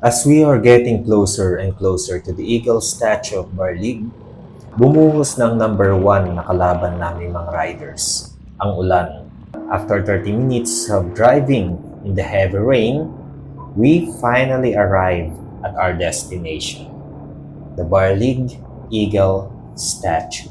As we are getting closer and closer to the Eagle statue of Barlig, bumuhos ng number one na kalaban namin mga riders, ang ulan. After 30 minutes of driving in the heavy rain, we finally arrived at our destination, the Barlig Eagle statue.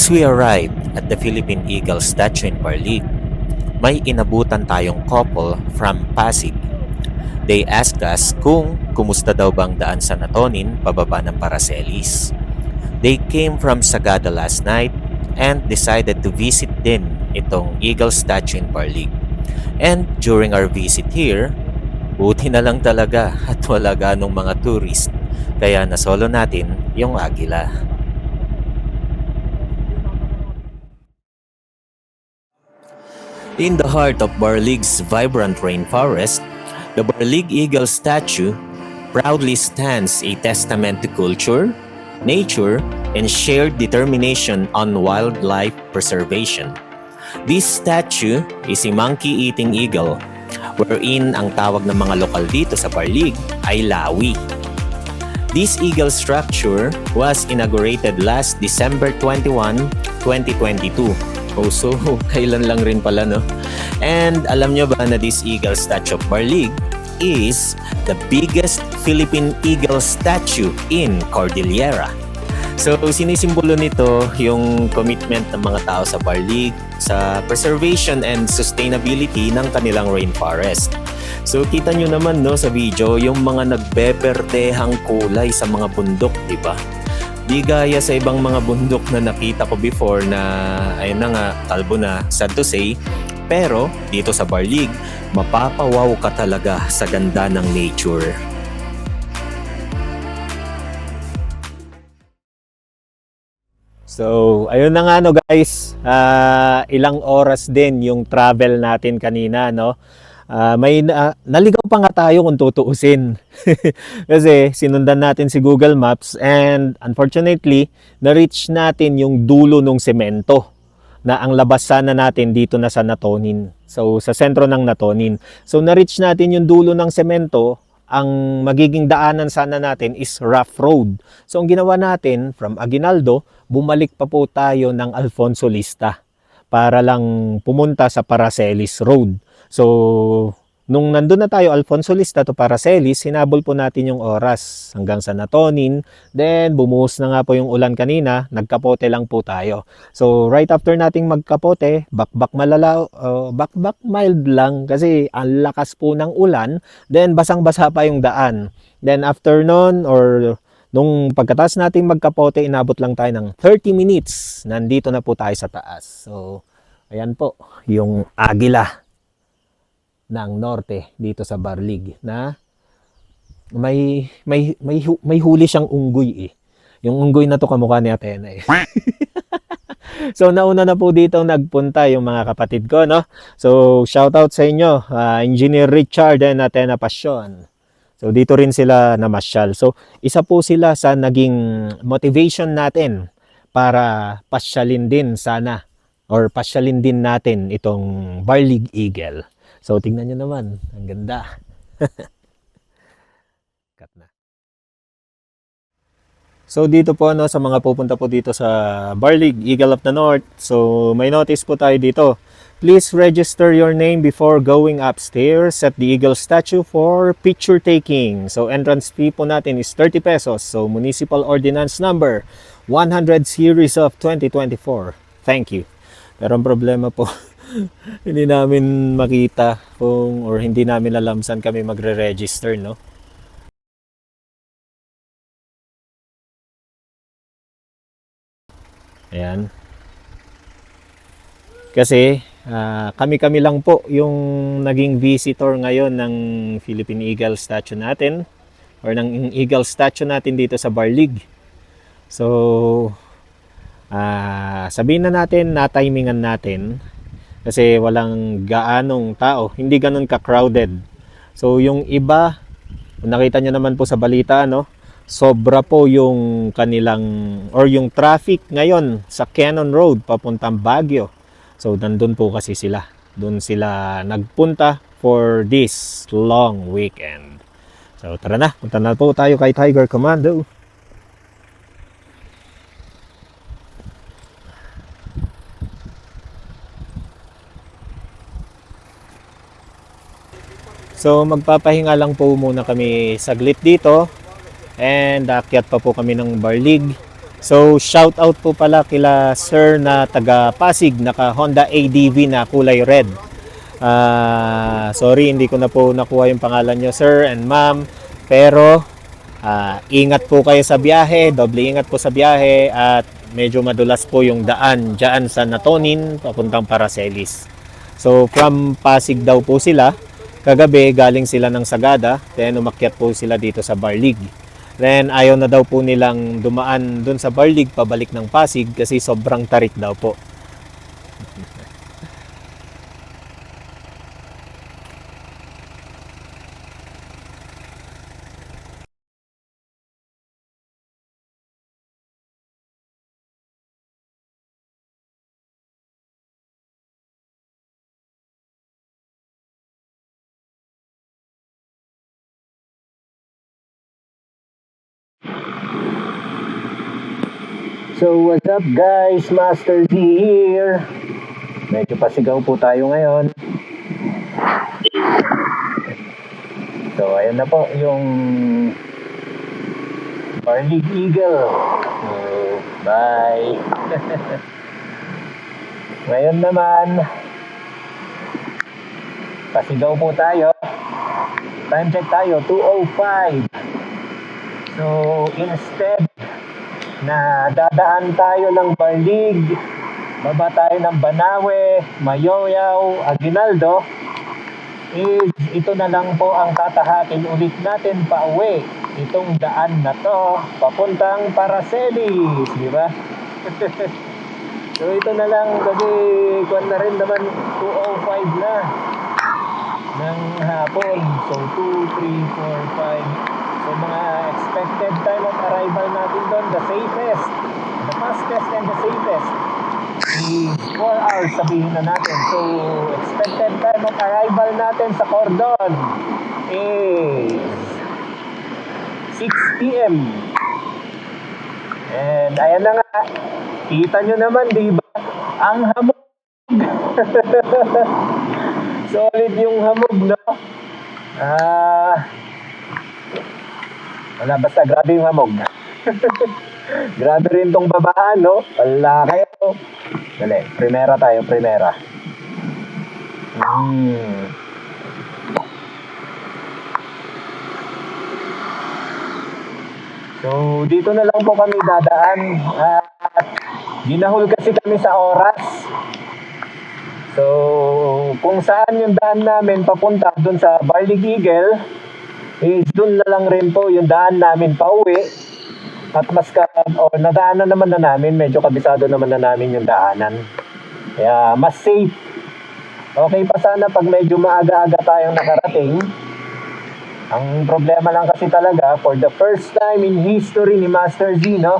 As we arrived at the Philippine Eagle statue in Barlig, may inabutan tayong couple from Pasig. They asked us kung kumusta daw bang daan sa Natonin pababa ng Paracelis. They came from Sagada last night and decided to visit din itong Eagle statue in Barlig. And during our visit here, buti na lang talaga at wala ganong mga tourist kaya nasolo natin yung agila. In the heart of Barlig's vibrant rainforest, the Barlig Eagle statue proudly stands a testament to culture, nature, and shared determination on wildlife preservation. This statue is a monkey-eating eagle, wherein ang tawag ng mga lokal dito sa Barlig ay lawi. This eagle structure was inaugurated last December 21, 2022. Oh, so kailan lang rin pala, no? And alam nyo ba na this eagle statue of Barlig is the biggest Philippine eagle statue in Cordillera. So, sinisimbolo nito yung commitment ng mga tao sa Barlig sa preservation and sustainability ng kanilang rainforest. So, kita nyo naman no, sa video yung mga nagbeberdehang kulay sa mga bundok, di ba? Di gaya sa ibang mga bundok na nakita ko before na ayun na nga, kalbo na, sad to say. Pero dito sa Barlig, mapapawaw ka talaga sa ganda ng nature. So, ayun na nga no guys, Ah, ilang oras din yung travel natin kanina no. Ah, may na- naligaw pa nga tayo kung tutuusin. Kasi sinundan natin si Google Maps and unfortunately, na-reach natin yung dulo ng semento na ang labas sana natin dito na sa Natonin. So, sa sentro ng Natonin. So, na-reach natin yung dulo ng semento. Ang magiging daanan sana natin is rough road. So, ang ginawa natin from Aguinaldo, bumalik pa po tayo ng Alfonso Lista para lang pumunta sa Paracelis Road. So, nung nandun na tayo Alfonso Lista to Paracelis, hinabol po natin yung oras hanggang sa Natonin. Then, bumuhos na nga po yung ulan kanina, nagkapote lang po tayo. So, right after nating magkapote, bakbak malala, uh, bakbak mild lang kasi ang lakas po ng ulan. Then, basang-basa pa yung daan. Then, after nun, or nung pagkatapos nating magkapote, inabot lang tayo ng 30 minutes. Nandito na po tayo sa taas. So, ayan po, yung agila ng norte dito sa Barlig na may may may may huli siyang unggoy eh. Yung unggoy na to kamukha ni Athena eh. so nauna na po dito nagpunta yung mga kapatid ko no. So shout out sa inyo, ah, Engineer Richard and Athena Passion. So dito rin sila namasyal. So isa po sila sa naging motivation natin para pasyalin din sana or pasyalin din natin itong Barlig Eagle. So, tingnan nyo naman. Ang ganda. Cut na. So, dito po no, sa mga pupunta po dito sa Barlig, Eagle of the North. So, may notice po tayo dito. Please register your name before going upstairs at the Eagle statue for picture taking. So, entrance fee po natin is 30 pesos. So, Municipal Ordinance Number 100 Series of 2024. Thank you. Pero ang problema po, hindi namin makita kung or hindi namin alam saan kami magre-register, no? Ayan. Kasi ah, kami-kami lang po yung naging visitor ngayon ng Philippine Eagle statue natin or ng Eagle statue natin dito sa Barlig. So, ah sabihin na natin, na-timingan natin kasi walang gaanong tao, hindi ganun ka-crowded. So yung iba, nakita nyo naman po sa balita, no, sobra po yung kanilang or yung traffic ngayon sa Cannon Road papuntang Baguio. So nandun po kasi sila. Doon sila nagpunta for this long weekend. So tara na, punta na po tayo kay Tiger Commando. So magpapahinga lang po muna kami saglit dito and akyat pa po kami ng Barlig. So shout out po pala kila sir na taga Pasig naka Honda ADV na kulay red. Ah, sorry hindi ko na po nakuha yung pangalan nyo sir and ma'am pero ah, ingat po kayo sa biyahe, doble ingat po sa biyahe at medyo madulas po yung daan dyan sa Natonin papuntang Paracelis. So from Pasig daw po sila Kagabi, galing sila ng Sagada, then umakyat po sila dito sa Barlig. Then ayaw na daw po nilang dumaan dun sa Barlig pabalik ng Pasig kasi sobrang tarik daw po. So what's up guys, Master D here. Medyo pasigaw po tayo ngayon. So ayan na po yung Barley Eagle. So, bye. ngayon naman, pasigaw po tayo. Time check tayo, 2.05. So instead na dadaan tayo ng Barlig, baba tayo ng Banawe, Mayoyaw, Aguinaldo, is ito na lang po ang tatahakin ulit natin pa uwi. Itong daan na to, papuntang Paracelis, di ba? so ito na lang kasi kuwan na rin naman 2.05 na ng hapon. So 2, 3, 4, 5, So mga expected time of arrival natin doon, the safest, the fastest and the safest is 4 hours sabihin na natin. So expected time of arrival natin sa Cordon is 6 p.m. And ayan na nga, kita nyo naman, di ba? Ang hamog. Solid yung hamog, no? Ah... Wala, basta grabe yung hamog. grabe rin tong babaan, no? Wala kayo. Dali, primera tayo, primera. Mm. So, dito na lang po kami dadaan. At ginahol kasi kami sa oras. So, kung saan yung daan namin papunta doon sa Barley Eagle, is doon na lang rin po yung daan namin pa uwi. At mas ka, o nadaanan naman na namin, medyo kabisado naman na namin yung daanan. Kaya mas safe. Okay pa sana pag medyo maaga-aga tayong nakarating. Ang problema lang kasi talaga, for the first time in history ni Master Z, no?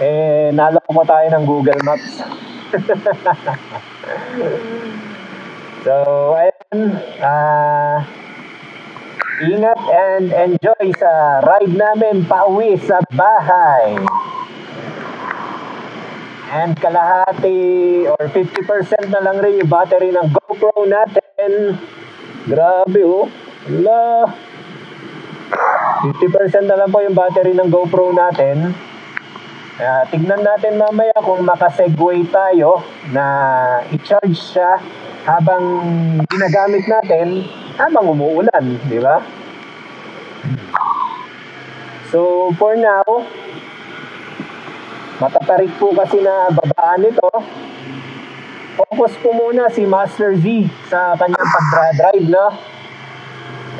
Eh, naloko tayo ng Google Maps. so, ayun. Ah... Ingat and enjoy sa ride namin pauwi sa bahay. And kalahati or 50% na lang rin yung battery ng GoPro natin. Grabe oh. Ala. 50% na lang po yung battery ng GoPro natin. Uh, tignan natin mamaya kung makasegue tayo na i-charge siya habang ginagamit natin habang umuulan, di ba? So, for now, matatarik po kasi na babaan nito. Focus po muna si Master Z sa kanyang pag-drive, no?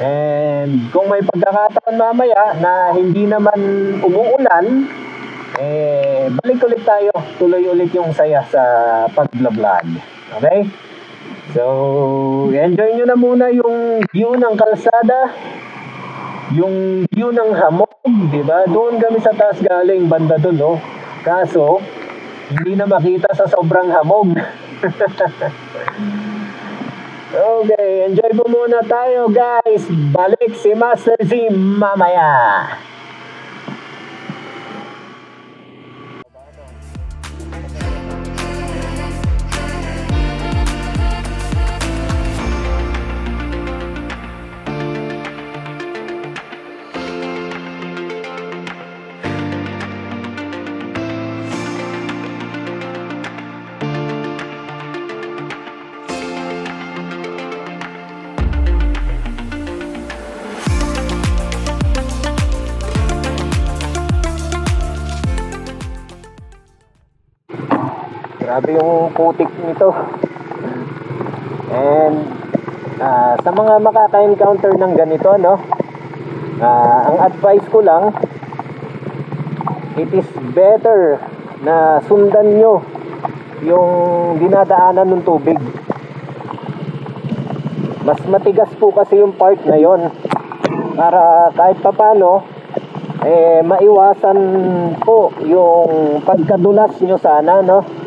And kung may pagkakataon mamaya na hindi naman umuulan, eh, balik ulit tayo. Tuloy ulit yung saya sa pag-vlog. Okay? So, enjoy nyo na muna yung view ng kalsada, yung view ng hamog, di ba? Doon kami sa taas galing, banda doon, no? Kaso, hindi na makita sa sobrang hamog. okay, enjoy po muna tayo, guys. Balik si Master Z mamaya. Grabe yung putik nito. And ah, sa mga makaka-encounter ng ganito, no? ah, ang advice ko lang, it is better na sundan nyo yung dinadaanan ng tubig. Mas matigas po kasi yung part na yon para kahit papano eh maiwasan po yung pagkadulas nyo sana no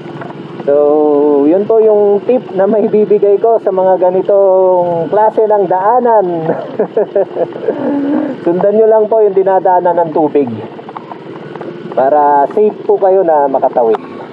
So, yun po yung tip na may bibigay ko sa mga ganitong klase ng daanan. Sundan nyo lang po yung dinadaanan ng tubig. Para safe po kayo na makatawid.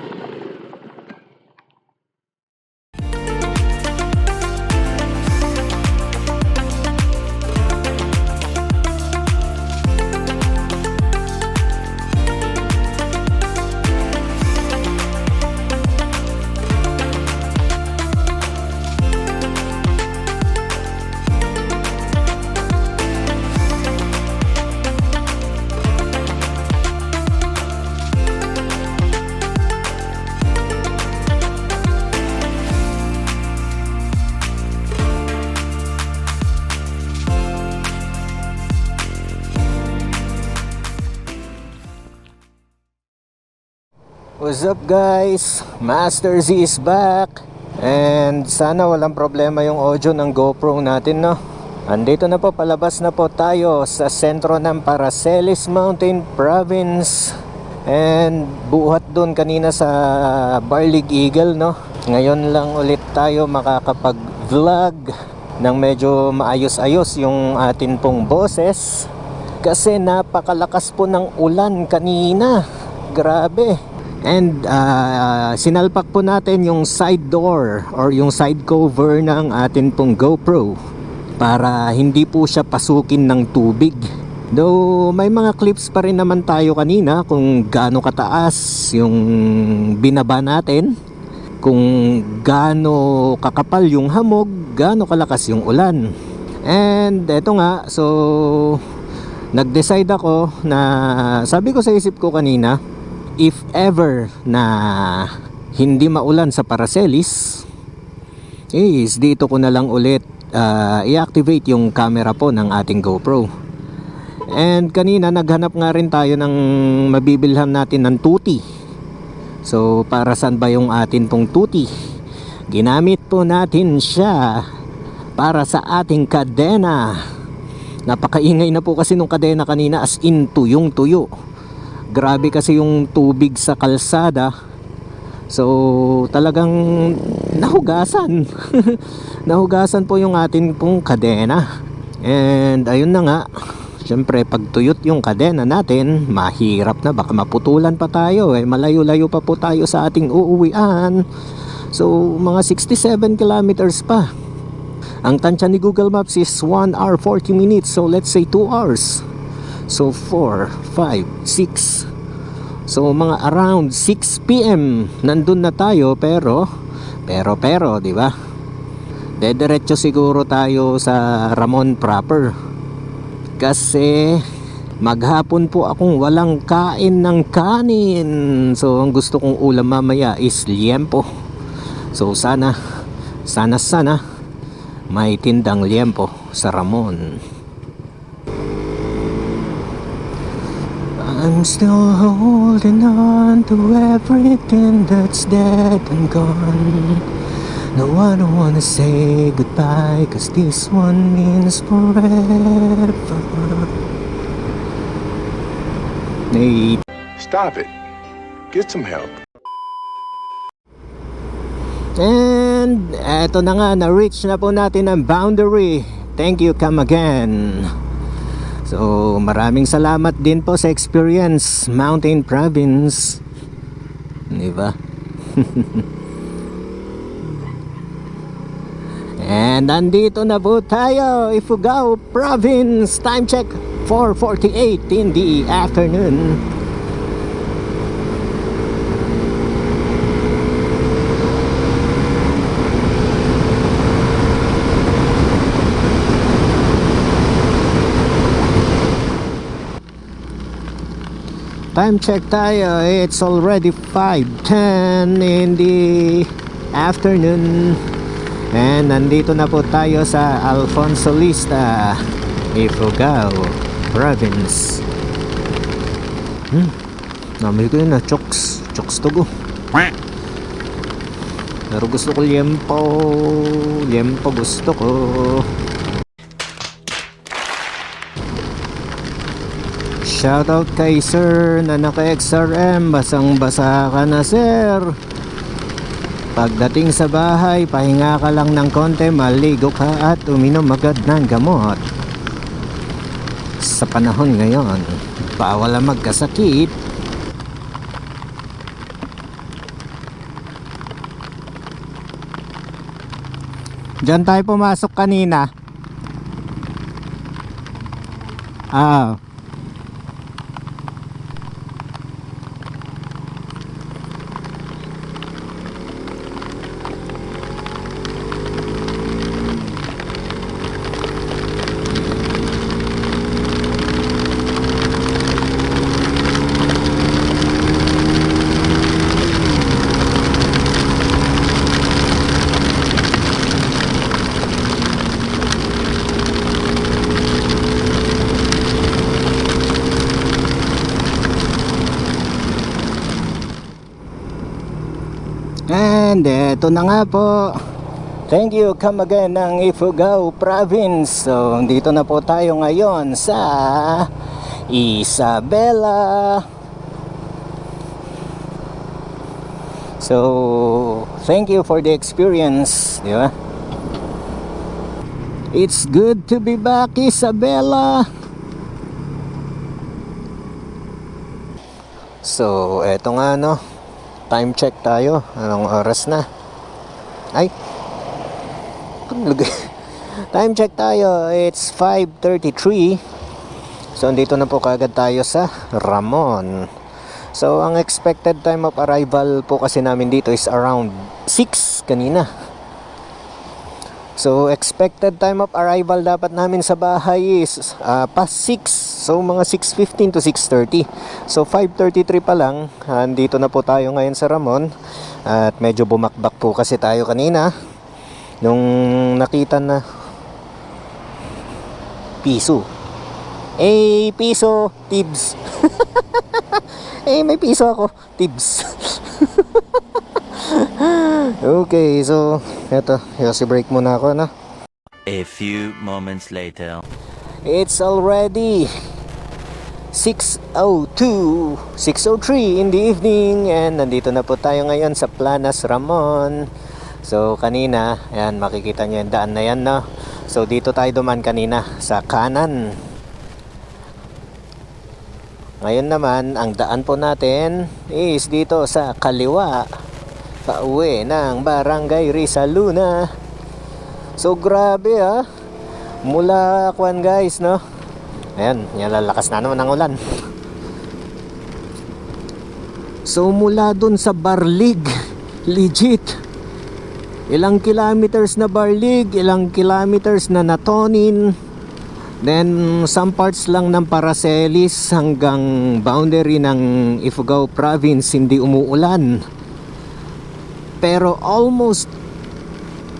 What's up guys? Master Z is back. And sana walang problema yung audio ng GoPro natin no? Andito na po, palabas na po tayo sa sentro ng Paracelis Mountain Province. And buhat doon kanina sa Barlig Eagle no? Ngayon lang ulit tayo makakapag-vlog ng medyo maayos-ayos yung atin pong boses. Kasi napakalakas po ng ulan kanina. Grabe And ah, sinalpak po natin yung side door or yung side cover ng atin pong GoPro para hindi po siya pasukin ng tubig. Though may mga clips pa rin naman tayo kanina kung gaano kataas yung binaba natin, kung gaano kakapal yung hamog, gaano kalakas yung ulan. And eto nga, so nag-decide ako na sabi ko sa isip ko kanina, if ever na hindi maulan sa Paracelis is dito ko na lang ulit ah, i-activate yung camera po ng ating GoPro. And kanina naghanap nga rin tayo ng mabibilhan natin ng tuti. So para saan ba yung atin pong tuti? Ginamit po natin siya para sa ating kadena. Napakaingay na po kasi nung kadena kanina as in tuyong tuyo grabe kasi yung tubig sa kalsada. So talagang nahugasan. Nahugasan po yung atin pong kadena. And ayun na nga syempre pag tuyot yung kadena natin mahirap na. Baka maputulan pa tayo eh. Malayo-layo pa po tayo sa ating uuwian. So mga 67 kilometers pa. Ang tansya ni Google Maps is 1 hour 40 minutes. So let's say 2 hours So 4, 5, 6. So mga around 6 PM nandun na tayo pero pero pero, 'di ba? Dediretso siguro tayo sa Ramon proper. Kasi maghapon po akong walang kain ng kanin. So ang gusto kong ulam mamaya is liempo. So sana sana sana may tindang liempo sa Ramon. I'm still holding on to everything that's dead and gone. No, I don't wanna say goodbye, cause this one means forever. Hey, Stop it. Get some help. And eto na nga, na-reach na po natin ang boundary. Thank you, come again. So, maraming salamat din po sa experience, Mountain Province. Di ba? And nandito na po tayo, Ifugao Province. Time check, 4.48 in the afternoon. Time check tayo, it's already 5.10 in the afternoon. And nandito na po tayo sa Alfonso Lista, Ifugao Province. Hmm, namin ko yun na, chokes, chokes to go Pero gusto ko liempo, liempo gusto ko Shoutout kay sir na naka-XRM Basang basa ka na sir. Pagdating sa bahay Pahinga ka lang ng konti Maligo ka at uminom agad ng gamot. Sa panahon ngayon Bawal ang magkasakit. Diyan tayo pumasok kanina. Ah, Eto na nga po. Thank you, come again ng Ifugao Province. So, dito na po tayo ngayon sa Isabela. So, thank you for the experience, di ba? It's good to be back, Isabela. So, eto nga no. Time check tayo. Anong oras na? Ay. Ang lagay. Time check tayo. It's 5.33. So, andito na po kagad tayo sa Ramon. So, ang expected time of arrival po kasi namin dito is around 6 kanina. So, expected time of arrival dapat namin sa bahay is uh, past 6. So, mga 6.15 to 6.30. So, 5.33 pa lang. Andito na po tayo ngayon sa Ramon. At medyo bumakbak po kasi tayo kanina. Nung nakita na piso. Eh, piso, tibs. eh, may piso ako, tibs. okay, so, eto, yosi break muna ako, no? A few moments later. It's already 6.02, 6.03 in the evening and nandito na po tayo ngayon sa Planas Ramon. So kanina, ayan makikita nyo yung daan na yan no. So dito tayo duman kanina sa kanan. Ngayon naman, ang daan po natin is dito sa kaliwa. Pauwi ng Barangay Rizaluna. So grabe ah. Mula kwan guys no. Ayan, lalakas na naman ang ulan. So mula dun sa Barlig, legit. Ilang kilometers na Barlig, ilang kilometers na Natonin. Then some parts lang ng Paracelis hanggang boundary ng Ifugao province hindi umuulan. Pero almost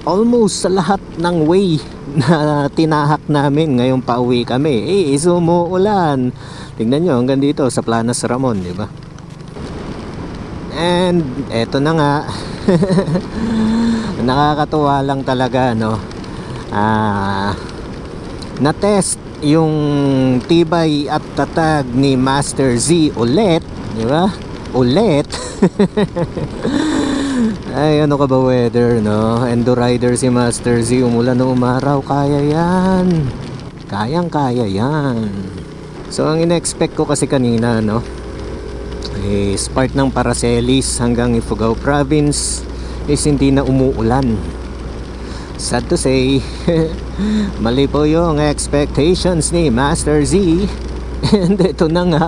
almost sa lahat ng way na tinahak namin ngayong pauwi kami. Eh is umuulan tingnan nyo hanggang dito sa Planas Ramon di ba? And eto na nga. Nakakatuwa lang talaga no? Ah na-test yung tibay at tatag ni Master Z ulit di ba? Ulit ay ano ka ba weather no? Endo rider si Master Z umulan o umaraw. Kaya yan. Kayang kaya yan. So ang in-expect ko kasi kanina no is part ng Paracelis hanggang Ifugao province is hindi na umuulan. Sad to say mali po yung expectations ni Master Z. And ito na nga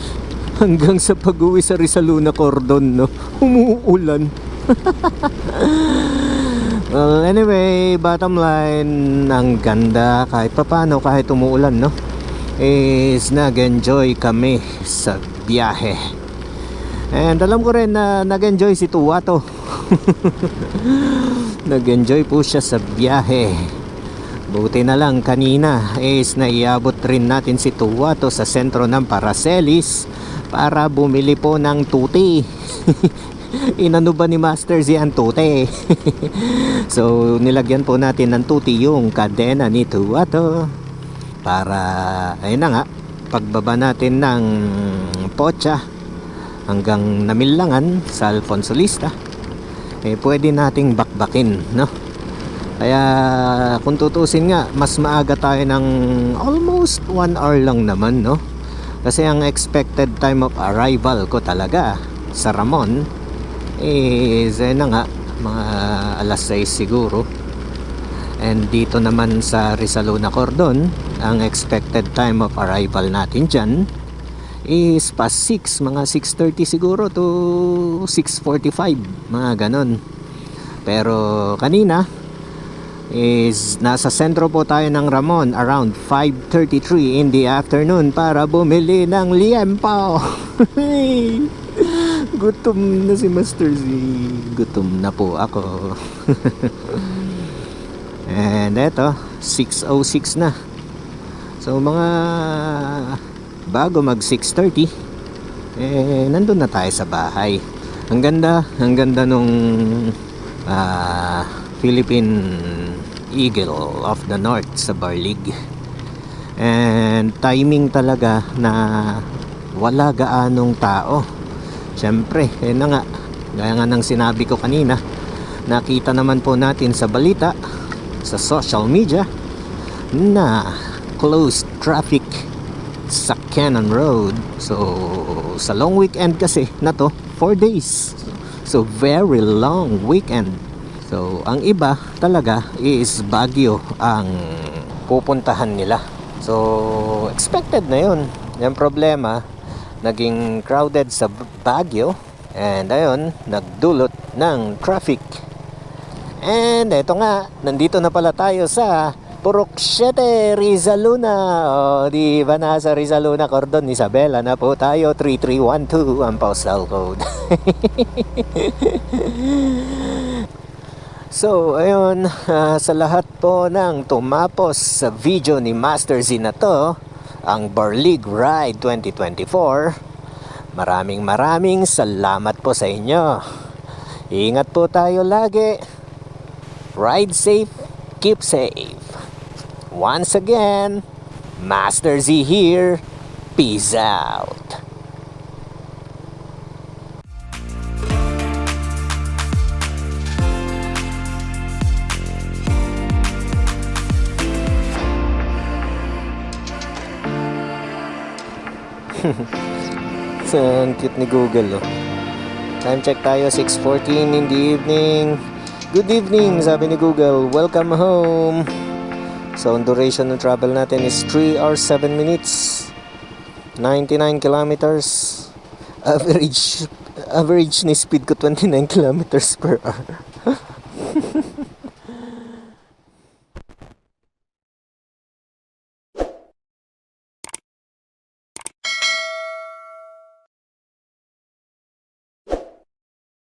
hanggang sa pag-uwi sa Rizaluna Cordon no umuulan well anyway bottom line ang ganda kahit papano kahit umuulan no? Is nag-enjoy kami sa biyahe. And alam ko rin na nag-enjoy si Tuwato. Nag-enjoy po siya sa biyahe. Buti na lang kanina is naiabot rin natin si Tuwato sa sentro ng Paracelis para bumili po ng tuti inano ba ni Master Z ang tuti so nilagyan po natin ng tuti yung kadena ni Tuwato para ayun na nga pagbaba natin ng Pocha hanggang Namilangan sa Alfonso Lista eh pwede nating bakbakin no? Kaya kung tutusin nga mas maaga tayo ng almost 1 hour lang naman no? Kasi ang expected time of arrival ko talaga sa Ramon is eh na nga mga alas 6 siguro. And dito naman sa Rizaluna Cordon ang expected time of arrival natin dyan is past 6 mga 6.30 siguro to 6.45 mga ganon. Pero kanina is nasa sentro po tayo ng Ramon around 5.33 in the afternoon para bumili ng liempo gutom na si Master Z. Gutom na po ako. And eto 6.06 na. So mga bago mag 6.30 eh nandun na tayo sa bahay. Ang ganda ang ganda nung ah, Philippine Eagle of the North sa Barlig and timing talaga na wala gaanong tao syempre eh na nga gaya nga ng sinabi ko kanina nakita naman po natin sa balita sa social media na closed traffic sa Cannon Road. So, sa long weekend kasi na to, 4 days. So, very long weekend. So, ang iba talaga is Baguio ang pupuntahan nila. So, expected na yun. Yung problema, naging crowded sa Baguio and ayun, nagdulot ng traffic. And eto nga, nandito na pala tayo sa Purok 7, Rizaluna. O, di ba nasa Rizaluna, Cordon, Isabela na po tayo. 3312 ang postal code. so, ayun, ah, sa lahat po ng tumapos sa video ni Master Z na to, ang Barlig Ride 2024, maraming maraming salamat po sa inyo. Ingat po tayo lagi. Ride safe, keep safe. Once again, Master Z here. Peace out. so, ang cute ni Google, oh. Time check tayo, 6.14 in the evening. Good evening, sabi ni Google. Welcome home. So, ang duration ng travel natin is 3 hours 7 minutes. 99 kilometers. Average average ni speed ko 29 kilometers per hour.